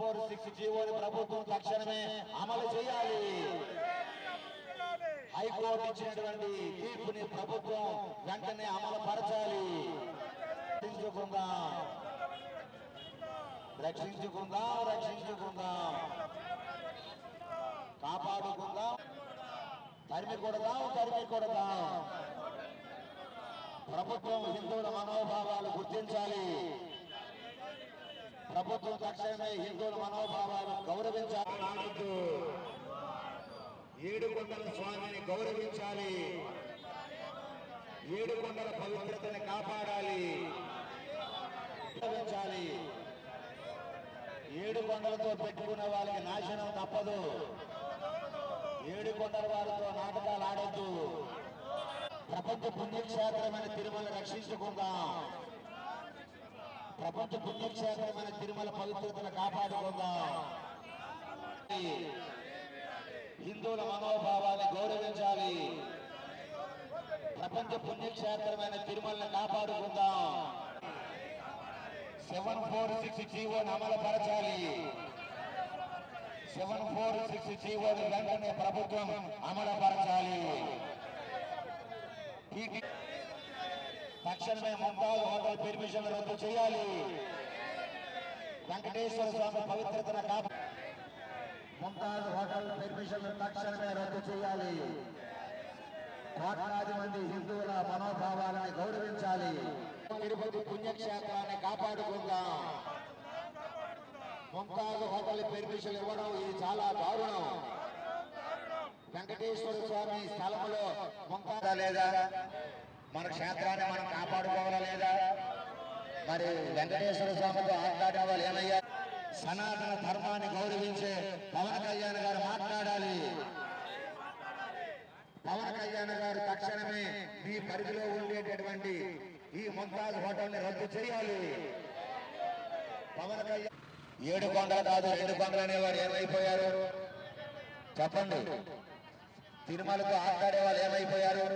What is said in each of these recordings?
Four six జీవోని ప్రభుత్వం తక్షణమే అమలు చేయాలి. హైకోర్టు ఇచ్చినటువంటి తీర్పుని ప్రభుత్వం వెంటనే అమలు పరచాలి రక్షించుకుందాం. రక్షించుకుందాం రక్షించుకుందాం. కాపాడుకుందాం. తరిమి కొడదాం తరిమి కొడదాం. ప్రభుత్వం హిందువుల మనోభావం గుర్తించాలి ప్రభుత్వం తక్షణమే హిందువుల మనోభావాలు గౌరవించాలి. ఏడుకొండల స్వామిని గౌరవించాలి. ఏడుకొండల పవిత్రతని కాపాడాలి. గౌరవించాలి. ఏడు కొండలతో పెట్టుకున్న వాళ్ళకి నాశనం తప్పదు. ఏడు కొండల వారితో నాటకాలు ఆడొద్దు. ప్రపంచ పుణ్యక్షేత్రమైన తిరుమల రక్షించుకుందాం. ప్రపంచ పుణ్యక్షేత్రమైన తిరుమల పవిత్రతను కాపాడుకుందాం. హిందువుల మనోభావాన్ని గౌరవించాలి. ప్రపంచ పుణ్యక్షేత్రమైన తిరుమలను కాపాడుకుందాం. సెవెన్ ఫోర్ సిక్స్ జీవోని అమలుపరచాలి సెవెన్ ఫోర్ సిక్స్ జీవోని వెంటనే ప్రభుత్వం అమలుపరచాలి టీటీ తక్షణమే ముంతాజ్ హోటల్ పెర్మిషన్ రద్దు చేయాలి. వెంకటేశ్వర స్వామి పవిత్రతను కాపా ముంతాజ్ హోటల్ పెర్మిషన్ తక్షణమే రద్దు చేయాలి. కోట్లాది మంది హిందువుల మనోభావాలను గౌరవించాలి. తిరుపతి పుణ్యక్షేత్రాన్ని కాపాడుకుందాం. ముంతాజ్ హోటల్ పెర్మిషన్ ఇవ్వడం ఇది చాలా దారుణం. వెంకటేశ్వర స్వామి స్థలములో ముంతాజా లేదా? మన క్షేత్రాన్ని మనం కాపాడుకోవాలా లేదా? మరి వెంకటేశ్వర స్వామితో ఆట్లాడిన వాళ్ళు ఏమయ్యా? సనాతన ధర్మాన్ని గౌరవించే పవన్ కళ్యాణ్ గారు మాట్లాడాలి. పవన్ కళ్యాణ్ గారు తక్షణమే మీ పరిధిలో ఉండేటటువంటి ఈ ముంతాజ్ హోటల్ని రద్దు చేయాలి. పవన్ కళ్యాణ్ ఏడు కొండలు కాదు రెండు కొండలు అనేవారు ఏమైపోయారు? చెప్పండి. తిరుమలతో ఆట్లాడే వాళ్ళు ఏమైపోయారు?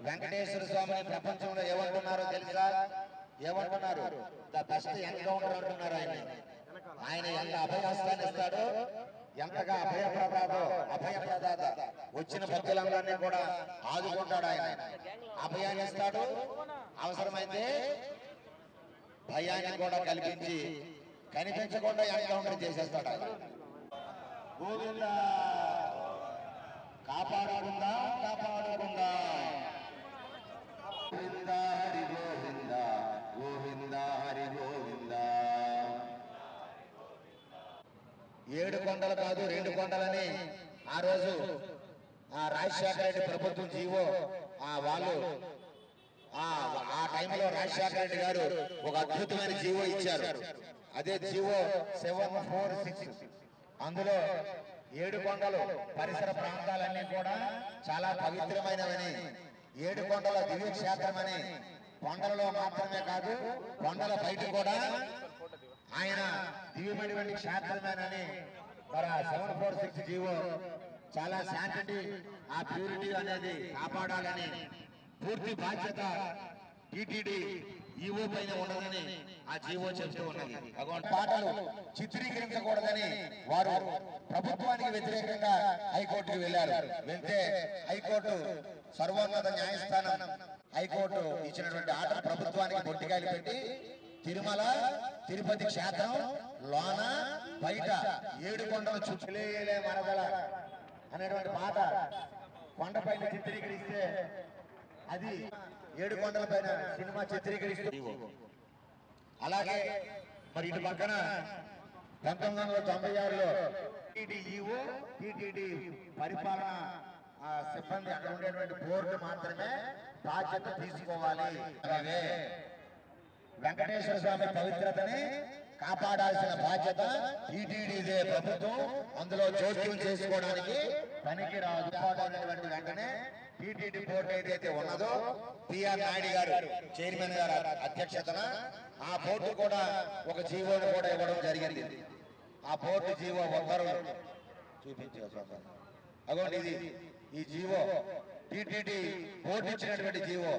వెంకటేశ్వర స్వామిని ప్రపంచంలో ఏమంటున్నారో తెలుసా? ఏమంటున్నారు ద బెస్ట్ ఎన్కౌంటర్ అంటున్నారు ఆయన. ఆయన ఎంత అభయహస్తాన్ని ఇస్తాడో ఎంతగా అభయప్రదాదో అభయప్రదాత వచ్చిన భక్తులందరినీ కూడా ఆదుకుంటాడు ఆయన. అభయాన్ని ఇస్తాడు. అవసరమైతే భయాన్ని కూడా కల్పించి కనిపించకుండా ఎన్కౌంటర్ చేసేస్తాడు ఆయన. కాపాడకుండా కాపాడకుండా కాదు ఆ రోజు ఆ రాజశేఖర రెడ్డి ప్రభుత్వం జీవో ఆ వాళ్ళు ఆ టైంలో రాజశేఖర రెడ్డి గారు ఒక అద్భుతమైన జీవో ఇచ్చారు. అదే జీవో సెవెన్ ఫోర్ సిక్స్. అందులో ఏడు కొండలు పరిసర ప్రాంతాలన్నీ కూడా చాలా పవిత్రమైనవని ఏడు కొండల దివ్య క్షేత్రమని కొండలలో మాత్రమే కాదు కొండల బయట కూడా ఆయన దివ్యమైనటువంటి క్షేత్రమేనని మరి సెవెన్ ఫోర్ సిక్స్ జీవో చాలా శాంతిటీ ఆ ప్యూరిటీ అనేది కాపాడాలని పూర్తి బాధ్యత టీటీడీ ఈవో పైన ఉండదని ఆ జీవో చెప్తూ ఉన్నది. అటువంటి పాటలు చిత్రీకరించకూడదని వారు ప్రభుత్వానికి వ్యతిరేకంగా హైకోర్టుకు వెళ్ళారు. వెళ్తే హైకోర్టు సర్వోన్నత న్యాయస్థానం హైకోర్టు ఇచ్చినటువంటి ఆర్డర్ ప్రభుత్వానికి బొట్టికాయలు పెట్టి తిరుమల తిరుపతి క్షేత్రం లోన బయట ఏడు కొండలు చుట్టులేలే మరదల అనేటువంటి పాట కొండపైన చిత్రీకరిస్తే అది ఏడు కొండల పైన సినిమా చిత్రీకరిస్తూ అలాగే మరి ఇటు పక్కన పంతొమ్మిది వందల తొంభై ఆరులో ఈఓ టిటిడి పరిపాలన సిబ్బంది అక్కడ ఉండేటువంటి బోర్డు మాత్రమే బాధ్యత తీసుకోవాలి. అలాగే. వెంకటేశ్వర స్వామి పవిత్రతని కాపాడాల్సిన బాధ్యత టీటీడీదే ప్రభుత్వం. అందులో జోక్యం చేసుకోవడానికి పనికి రాదు వెంటనే టీటీడీ బోర్డు ఏదైతే ఉన్నదో పిఆర్ నాయుడు గారు చైర్మన్ గారు అధ్యక్షతన ఆ బోర్డు కూడా ఒక జీవోను కూడా ఇవ్వడం జరిగింది. ఆ బోర్డు జీవో ఒక్కరు చూపించే అగోండి ఇది. ఈ జీవో టీటీడీ బోర్డు ఇచ్చినటువంటి జీవో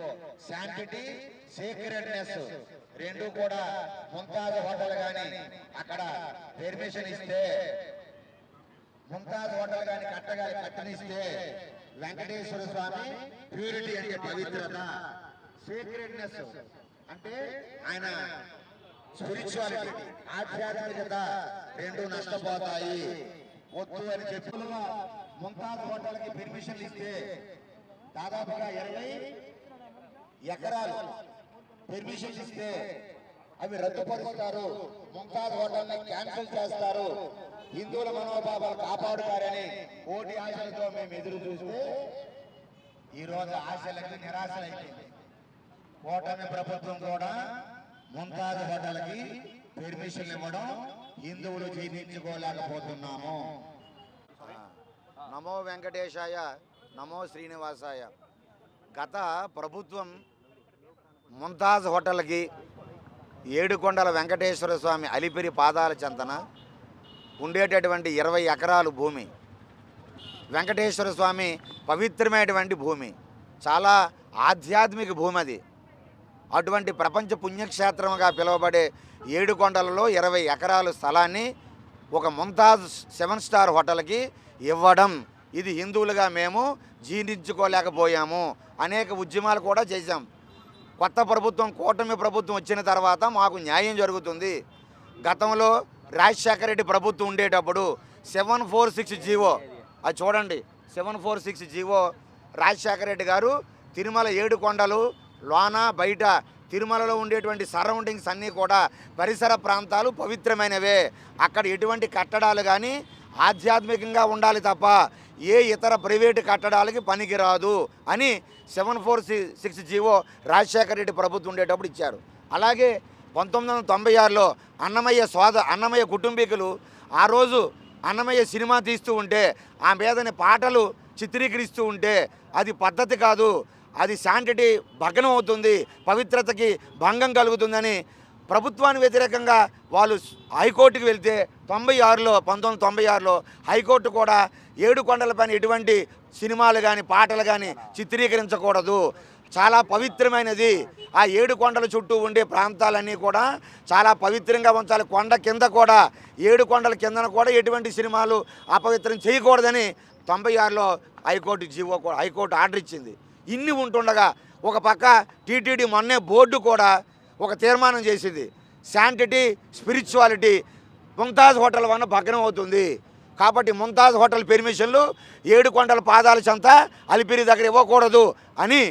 శాంటిటీ సీక్రెట్నెస్ రెండు కూడా ముంతాజ్ హోటల్ కానీ అక్కడ పెర్మిషన్ ఇస్తే ముంతాజ్ హోటల్ కానీ కట్టగాలి కట్టనిస్తే వెంకటేశ్వర స్వామి ప్యూరిటీ అంటే పవిత్రత సీక్రెట్నెస్ అంటే ఆయన స్పిరిచువాలిటీ ఆధ్యాత్మికత రెండు నష్టపోతాయి. వద్దు అని చెప్పులుగా ముంతాజ్ హోటల్కి పెర్మిషన్ ఇస్తే దాదాపుగా ఇరవై ఎకరాలు పెర్మిషన్ ఇస్తే అవి రద్దుపరుస్తారు ముంతాజ్ హోటల్ని క్యాన్సిల్ చేస్తారు. హిందువుల మనోభావాలు కాపాడుతారని ఓటి ఆశలతో మేము ఎదురు చూస్తే ఈ రోజు ఆశలకి నిరాశలైపోయింది. కూటమి ప్రభుత్వం కూడా ముంతాజ్ హోటల్కి పెర్మిషన్ ఇవ్వడం హిందువులు జీర్ణించుకోలేకపోతున్నాము. నమో వెంకటేశాయ నమో శ్రీనివాసాయ. గత ప్రభుత్వం ముంతాజ్ హోటల్కి ఏడుకొండల వెంకటేశ్వర స్వామి అలిపిరి పాదాల చెంతన ఉండేటటువంటి ఇరవై ఎకరాలు భూమి. వెంకటేశ్వర స్వామి పవిత్రమైనటువంటి భూమి. చాలా ఆధ్యాత్మిక భూమి అది. అటువంటి ప్రపంచ పుణ్యక్షేత్రంగా పిలువబడే ఏడుకొండలలో ఇరవై ఎకరాల స్థలాన్ని ఒక ముంతాజ్ సెవెన్ స్టార్ హోటల్కి ఇవ్వడం. ఇది హిందువులుగా మేము జీర్ణించుకోలేకపోయాము. అనేక ఉద్యమాలు కూడా చేశాం. కొత్త ప్రభుత్వం కూటమి ప్రభుత్వం వచ్చిన తర్వాత మాకు న్యాయం జరుగుతుంది. గతంలో రాజశేఖర రెడ్డి ప్రభుత్వం ఉండేటప్పుడు సెవెన్ ఫోర్ సిక్స్ జీవో అది చూడండి seven four six GO Rajasekhara Reddy garu Tirumala ఏడు కొండలు లోన బయట తిరుమలలో ఉండేటువంటి సరౌండింగ్స్ అన్నీ కూడా పరిసర ప్రాంతాలు పవిత్రమైనవే. అక్కడ ఎటువంటి కట్టడాలు కానీ ఆధ్యాత్మికంగా ఉండాలి తప్ప ఏ ఇతర ప్రైవేటు కట్టడాలకి పనికిరాదు అని seven four six GO Rajasekhara Reddy ప్రభుత్వం ఉండేటప్పుడు ఇచ్చారు. అలాగే పంతొమ్మిది వందల తొంభై ఆరులో అన్నమయ్య సోద అన్నమయ్య కుటుంబీకులు ఆ రోజు అన్నమయ్య సినిమా తీస్తూ ఉంటే ఆ మీదని పాటలు చిత్రీకరిస్తూ ఉంటే అది పద్ధతి కాదు అది శాంటిటీ భగ్నం అవుతుంది పవిత్రతకి భంగం కలుగుతుందని ప్రభుత్వానికి వ్యతిరేకంగా వాళ్ళు హైకోర్టుకి వెళ్తే తొంభై ఆరులో పంతొమ్మిది తొంభై ఆరులో హైకోర్టు కూడా ఏడు కొండలపైన ఎటువంటి సినిమాలు కానీ పాటలు కానీ చిత్రీకరించకూడదు. చాలా పవిత్రమైనది. ఆ ఏడు కొండల చుట్టూ ఉండే ప్రాంతాలన్నీ కూడా చాలా పవిత్రంగా ఉంచాలి. కొండ కింద కూడా ఏడు కొండల కిందన కూడా ఎటువంటి సినిమాలు అపవిత్రం చేయకూడదని తొంభై ఆరులో హైకోర్టు జీవో హైకోర్టు ఆర్డర్ ఇచ్చింది. ఇన్ని ఉంటుండగా ఒక పక్క టీటీడీ మొన్నే బోర్డు కూడా ఒక తీర్మానం చేసింది. శాంటిటీ స్పిరిచువాలిటీ ముంతాజ్ హోటల్ వల్ల భగ్నం అవుతుంది. కాబట్టి ముంతాజ్ హోటల్ పెర్మిషన్లు ఏడు కొండల పాదాల చెంత అలిపిరి దగ్గర ఇవ్వకూడదు అని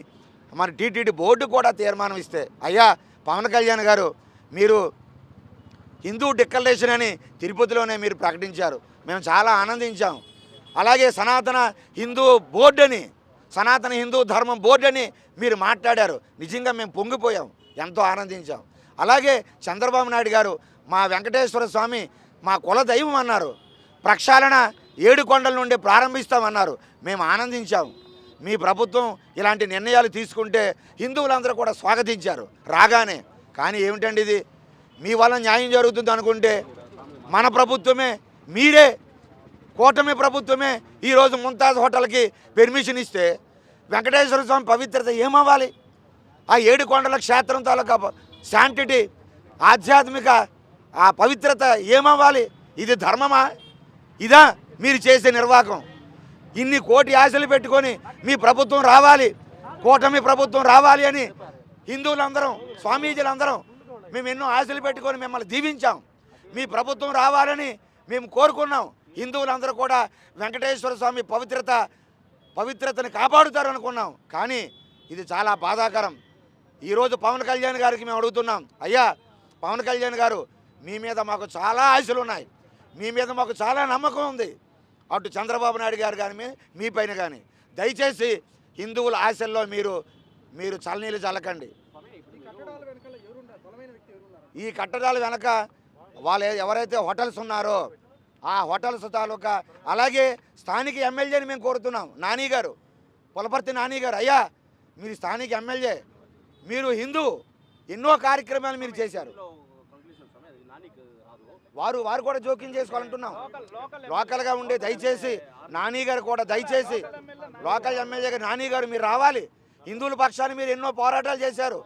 మరి టీటీడీ బోర్డు కూడా తీర్మానం ఇస్తే. అయ్యా పవన్ కళ్యాణ్ గారు మీరు హిందూ డిక్లరేషన్ అని తిరుపతిలోనే మీరు ప్రకటించారు. మేము చాలా ఆనందించాం. అలాగే సనాతన హిందూ బోర్డు అని సనాతన హిందూ ధర్మం బోర్డు అని మీరు మాట్లాడారు. నిజంగా మేము పొంగిపోయాం. ఎంతో ఆనందించాం. అలాగే చంద్రబాబు నాయుడు గారు మా వెంకటేశ్వర స్వామి మా కుల దైవం అన్నారు. ప్రక్షాళన ఏడు కొండల నుండి ప్రారంభిస్తామన్నారు. మేము ఆనందించాం. మీ ప్రభుత్వం ఇలాంటి నిర్ణయాలు తీసుకుంటే హిందువులందరూ కూడా స్వాగతించారు. రాగానే. కానీ ఏమిటండి ఇది? మీ వల్ల న్యాయం జరుగుతుంది అనుకుంటే మన ప్రభుత్వమే మీరే కూటమి ప్రభుత్వమే ఈరోజు ముంతాజ్ హోటల్కి పెర్మిషన్ ఇస్తే వెంకటేశ్వర స్వామి పవిత్రత ఏమవ్వాలి? ఆ ఏడు కొండల క్షేత్రం తాలూకా శాంటిటీ ఆధ్యాత్మిక ఆ పవిత్రత ఏమవ్వాలి? ఇది ధర్మమా? ఇదా మీరు చేసే నిర్వాహకం. ఇన్ని కోటి ఆశలు పెట్టుకొని మీ ప్రభుత్వం రావాలి. కూటమి ప్రభుత్వం రావాలి అని హిందువులందరం స్వామీజీలందరం మేము ఎన్నో ఆశలు పెట్టుకొని మిమ్మల్ని దీవించాం. మీ ప్రభుత్వం రావాలని మేము కోరుకున్నాం. హిందువులందరూ కూడా వెంకటేశ్వర స్వామి పవిత్రత పవిత్రతని కాపాడుతారు అనుకున్నాం కానీ ఇది చాలా బాధాకరం. ఈరోజు పవన్ కళ్యాణ్ గారికి మేము అడుగుతున్నాం అయ్యా పవన్ కళ్యాణ్ గారు మీ మీద మాకు చాలా ఆశలు ఉన్నాయి. మీ మీద మాకు చాలా నమ్మకం ఉంది. అటు చంద్రబాబు నాయుడు గారు కానీ మీ- పైన కానీ దయచేసి హిందువుల ఆశల్లో మీరు మీరు చలనీలు చల్లకండి. ఈ కట్టడాల వెనక వాళ్ళు ఎవరైతే హోటల్స్ ఉన్నారో ఆ హోటల్స్ తాలూకా అలాగే స్థానిక ఎమ్మెల్యేని మేము కోరుతున్నాం నాని గారు పులపర్తి నాని గారు అయ్యా మీరు స్థానిక ఎమ్మెల్యే మీరు హిందూ ఎన్నో కార్యక్రమాలు మీరు చేశారు. వారు వారు కూడా జోక్యం చేసుకోవాలంటున్నాం. లోకల్గా ఉండే దయచేసి నాని గారు కూడా దయచేసి లోకల్ ఎమ్మెల్యే గారు నాని గారు మీరు రావాలి. హిందువుల పక్షాన్ని మీరు ఎన్నో పోరాటాలు చేశారు.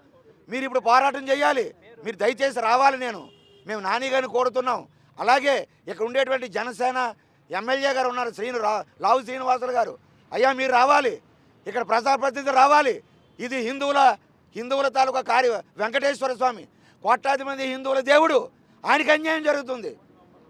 మీరు ఇప్పుడు పోరాటం చేయాలి. మీరు దయచేసి రావాలి నేను. మేము నాని గారిని కోరుతున్నాం. అలాగే ఇక్కడ ఉండేటువంటి జనసేన ఎమ్మెల్యే గారు ఉన్నారు శ్రీను లావు శ్రీనివాసులు గారు. అయ్యా మీరు రావాలి. ఇక్కడ ప్రజాప్రతినిధులు రావాలి. ఇది హిందువుల హిందువుల తాలూకా కార్య వెంకటేశ్వర స్వామి. కోట్లాది మంది హిందువుల దేవుడు. ఆయనకి అన్యాయం జరుగుతుంది.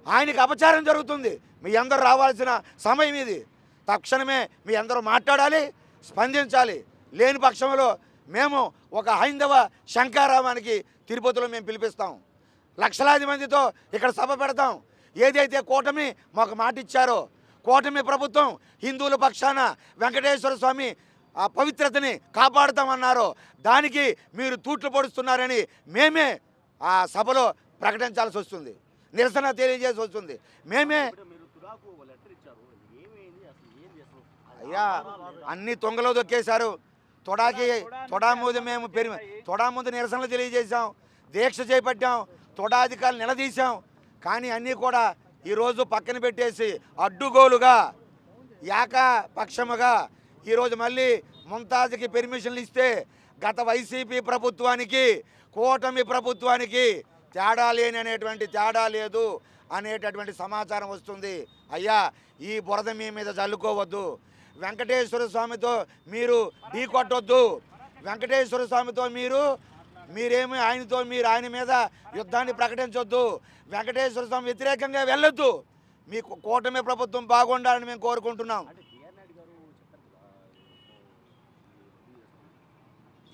ఆయనకి అపచారం జరుగుతుంది. మీ అందరూ రావాల్సిన సమయం ఇది. తక్షణమే మీ అందరూ మాట్లాడాలి స్పందించాలి. లేని పక్షంలో మేము ఒక హైందవ శంకారామానికి తిరుపతిలో మేము పిలిపిస్తాం. లక్షలాది మందితో ఇక్కడ సభ పెడతాం. ఏదైతే కూటమి మాకు మాట ఇచ్చారో కూటమి ప్రభుత్వం హిందువుల పక్షాన వెంకటేశ్వర స్వామి ఆ పవిత్రతని కాపాడుతామన్నారో దానికి మీరు తూట్లు పొడుస్తున్నారని మేమే ఆ సభలో ప్రకటించాల్సి వస్తుంది. నిరసన తెలియజేసి వస్తుంది. మేమే అయ్యా అన్ని తొంగలో దొక్కేశారు. తొడాకి తొడా ముందు మేము పెరి తొడా ముందు నిరసనలు తెలియజేశాం. దీక్ష చేపట్టాం. తొడాధికారులు నిలదీశాం. కానీ అన్నీ కూడా ఈరోజు పక్కన పెట్టేసి అడ్డుగోలుగా ఏకపక్షముగా ఈరోజు మళ్ళీ ముంతాజ్కి పెర్మిషన్లు ఇస్తే గత వైసీపీ ప్రభుత్వానికి కూటమి ప్రభుత్వానికి తేడా లేని అనేటువంటి తేడా లేదు అనేటటువంటి సమాచారం వస్తుంది. అయ్యా ఈ బురద మీ మీద చల్లుకోవద్దు వెంకటేశ్వర స్వామితో మీరు ఢీ కొట్టొద్దు. వెంకటేశ్వర స్వామితో మీరు మీరేమి ఆయనతో మీరు ఆయన మీద యుద్ధాన్ని ప్రకటించొద్దు. వెంకటేశ్వర స్వామి వ్యతిరేకంగా వెళ్ళొద్దు. మీ కూటమి ప్రభుత్వం బాగుండాలని మేము కోరుకుంటున్నాం అంటే కేఆర్ నాయుడు గారు చెప్పారు కదా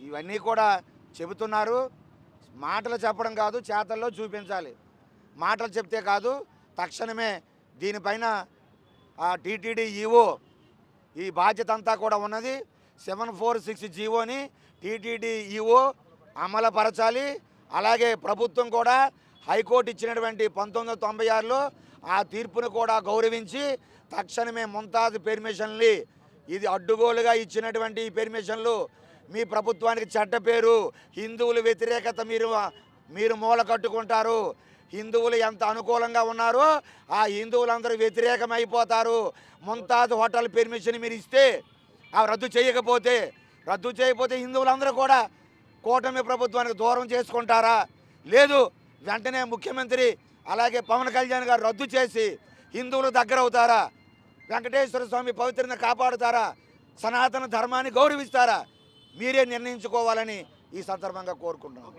ఇవన్నీ కూడా చెబుతున్నారు. మాటలు చెప్పడం కాదు చేతల్లో చూపించాలి. మాటలు చెప్తే కాదు తక్షణమే దీనిపైన టీటీడీ ఈఓ ఈ బాధ్యత అంతా కూడా ఉన్నది. సెవెన్ ఫోర్ సిక్స్ జీవోని టీటీడీ ఈఓ అమలుపరచాలి. అలాగే ప్రభుత్వం కూడా హైకోర్టు ఇచ్చినటువంటి పంతొమ్మిది వందల తొంభై ఆరులో ఆ తీర్పును కూడా గౌరవించి తక్షణమే ముంతాజ్ పెర్మిషన్లు ఇది అడ్డుగోలుగా ఇచ్చినటువంటి పెర్మిషన్లు మీ ప్రభుత్వానికి చెడ్డ పేరు. హిందువుల వ్యతిరేకత మీరు మీరు మూల కట్టుకుంటారు. హిందువులు ఎంత అనుకూలంగా ఉన్నారో ఆ హిందువులందరూ వ్యతిరేకమైపోతారు. ముంతాజ్ హోటల్ పెర్మిషన్ మీరు ఇస్తే ఆ రద్దు చేయకపోతే రద్దు చేయకపోతే హిందువులందరూ కూడా కూటమి ప్రభుత్వానికి దూరం చేసుకుంటారా? లేదు వెంటనే ముఖ్యమంత్రి అలాగే పవన్ కళ్యాణ్ గారు రద్దు చేసి హిందువులు దగ్గర అవుతారా వెంకటేశ్వర స్వామి పవిత్రతను కాపాడుతారా? సనాతన ధర్మాన్ని గౌరవిస్తారా? మీరే నిర్ణయించుకోవాలని ఈ సందర్భంగా కోరుకుంటున్నాం